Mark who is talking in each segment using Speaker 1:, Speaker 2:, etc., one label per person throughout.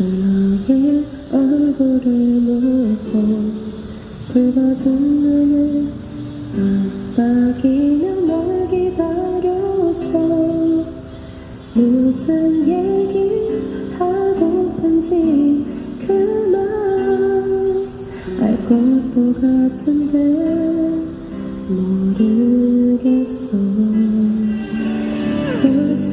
Speaker 1: 너의 얼굴을 놓고 붉어진 눈을 깜빡이며 널 기다렸어 무슨 얘기 하고픈지 그만 알 것도 같은데 모르겠어. Where's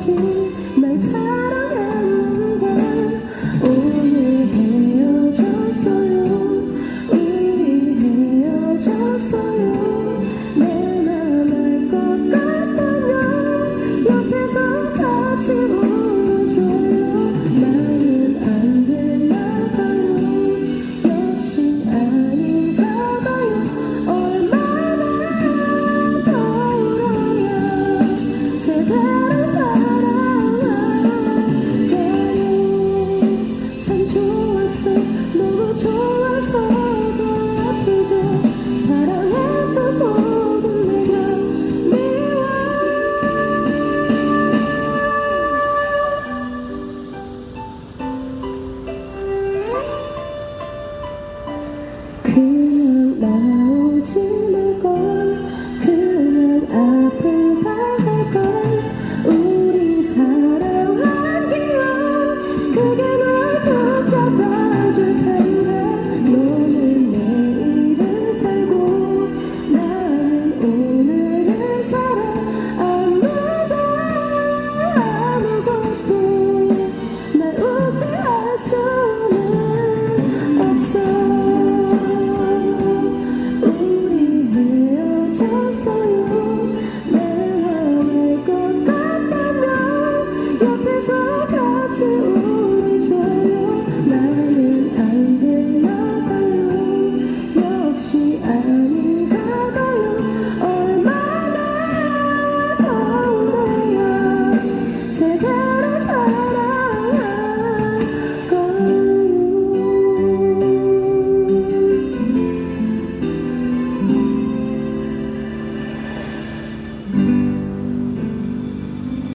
Speaker 1: ti. love.